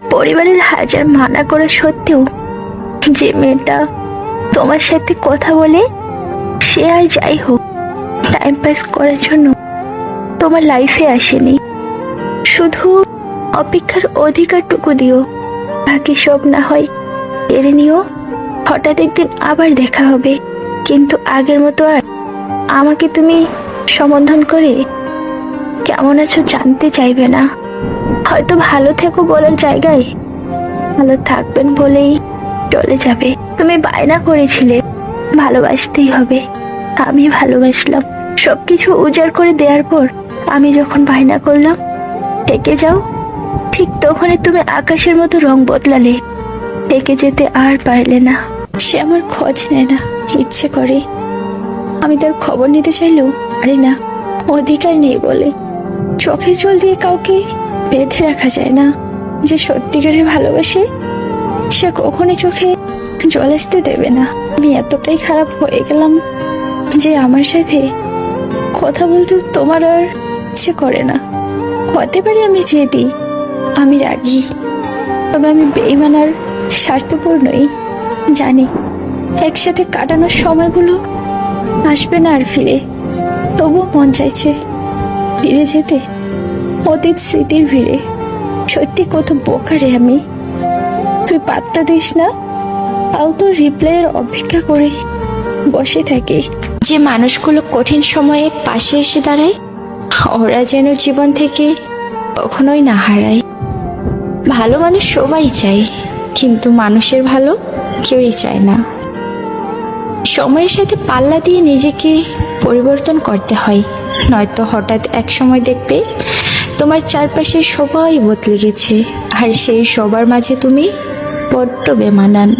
পরিবারের হাজার মানা করা সত্ত্বেও যে মেয়েটা তোমার সাথে কথা বলে সে আর যাই হোক টাইম পাস করার জন্য তোমার লাইফে আসেনি। শুধু অপেক্ষার অধিকারটুকু দিও। বাকি সব না হয় কেড়ে নিও, হঠাৎ একদিন আবার দেখা হবে। কিন্তু আগের মতো আর আমাকে তুমি সম্বোধন করে কেমন আছো জানতে চাইবে না। হয়তো ভালো থেকো বলার জায়গায়। ভালো থাকবেন বলেই চলে যাবে। তুমি বায়না করেছিলে, ভালোবাসতেই হবে। আমি ভালোবাসলাম। সবকিছু উজাড় করে দেওয়ার পর আমি যখন বায়না করলাম, থেকে যাও। ঠিক তখনই তুমি আকাশের মতো রং বদলালে। থেকে যেতে আর পারলে না। সে আমার খোঁজ নেয় না, ইচ্ছে করে। আমি তার খবর নিতে চাইলেও আরে না। অধিকার নেই বলে। চোখের জল দিয়ে কাউকে বেঁধে রাখা যায় না। যে সত্যিকারের ভালোবাসে, সে কখনই চোখে জল আসতে দেবে না। আমি এতটাই খারাপ হয়ে গেলাম যে আমার সাথে কথা বলতে তোমার আর ইচ্ছে করে না। হতে পারে আমি জেদি, আমি রাগি, তবে আমি বেইমান আর স্বার্থপর নই। জানি, একসাথে কাটানোর সময়গুলো আসবে না আর ফিরে। তবুও মন চাইছে ফিরে যেতে। অতীত স্মৃতির ভিড়ে। সত্যি কত বোকারে আমি। তুই পাত্তা দিস না, তাও তো রিপ্লাইয়ের অপেক্ষা করে বসে থাকি। যে মানুষগুলো কঠিন সময়ে পাশে এসে দাঁড়ায়, ওরা যেন জীবন থেকে কখনোই না হারায়। ভালো মানুষ সবাই চায়, কিন্তু মানুষের ভালো কেউই চায় না। সময়ের সাথে পাল্লা দিয়ে নিজেকে পরিবর্তন করতে হয়, নয়তো হঠাৎ এক সময় দেখবে তোমার চারপাশে সবাই বদলে গেছে, আর সেই সবার মাঝে তুমি বড্ড বেমানান।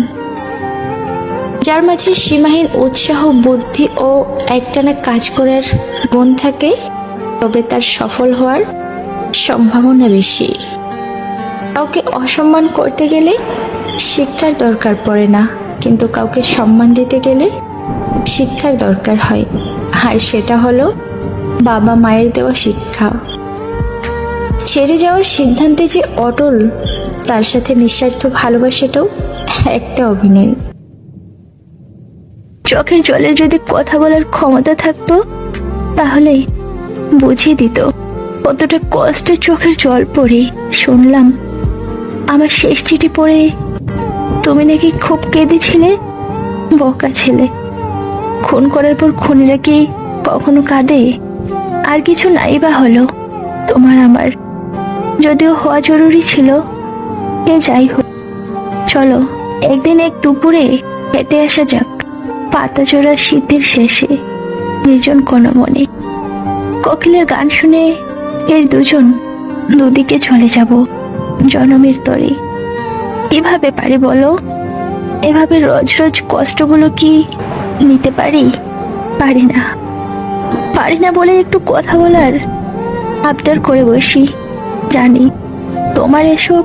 যার মাঝে সীমাহীন উৎসাহ, বুদ্ধি ও একটানা কাজ করার গুণ থাকে, তবে তার সফল হওয়ার সম্ভাবনা বেশি। কাউকে অসম্মান করতে গেলে শিক্ষার দরকার পড়ে না, কিন্তু কাউকে সম্মান দিতে গেলে শিক্ষার দরকার হয়। আর সেটা হলো বাবা মায়ের দেওয়া শিক্ষা। ছেড়ে যাওয়ার সিদ্ধান্তে যে অটল, তার সাথে নিঃস্বার্থ ভালোবাসাটাও একটা অভিনয়। চোখের জলের যদি কথা বলার ক্ষমতা থাকতো, তাহলে বুঝিয়ে দিত কতটা কষ্টে চোখের জল পড়ে। শুনলাম, আমার শেষ চিঠি পড়ে, তুমি নাকি খুব কেঁদেছিলে, বকা ছেলে। খুন করার পর খুনিরা কি কখনো কাঁদে? আর কিছু নাই বা হলো, তোমার আমার যদিও হওয়া জরুরি ছিল, এ যাই হোক। চলো, একদিন এক দুপুরে হেঁটে আসা যাক। পাতা পাতাচোরা শীতের শেষে, নির্জন কোনো মনে। কোকিলের গান শুনে এর দুজন দুদিকে চলে যাব জনমের তরে। কীভাবে পারি বলো? এভাবে রোজ রোজ কষ্টগুলো কি নিতে পারি? পারি না। পারি না বলে একটু কথা বলার আবদার করে বসি। জানি। তোমার এসব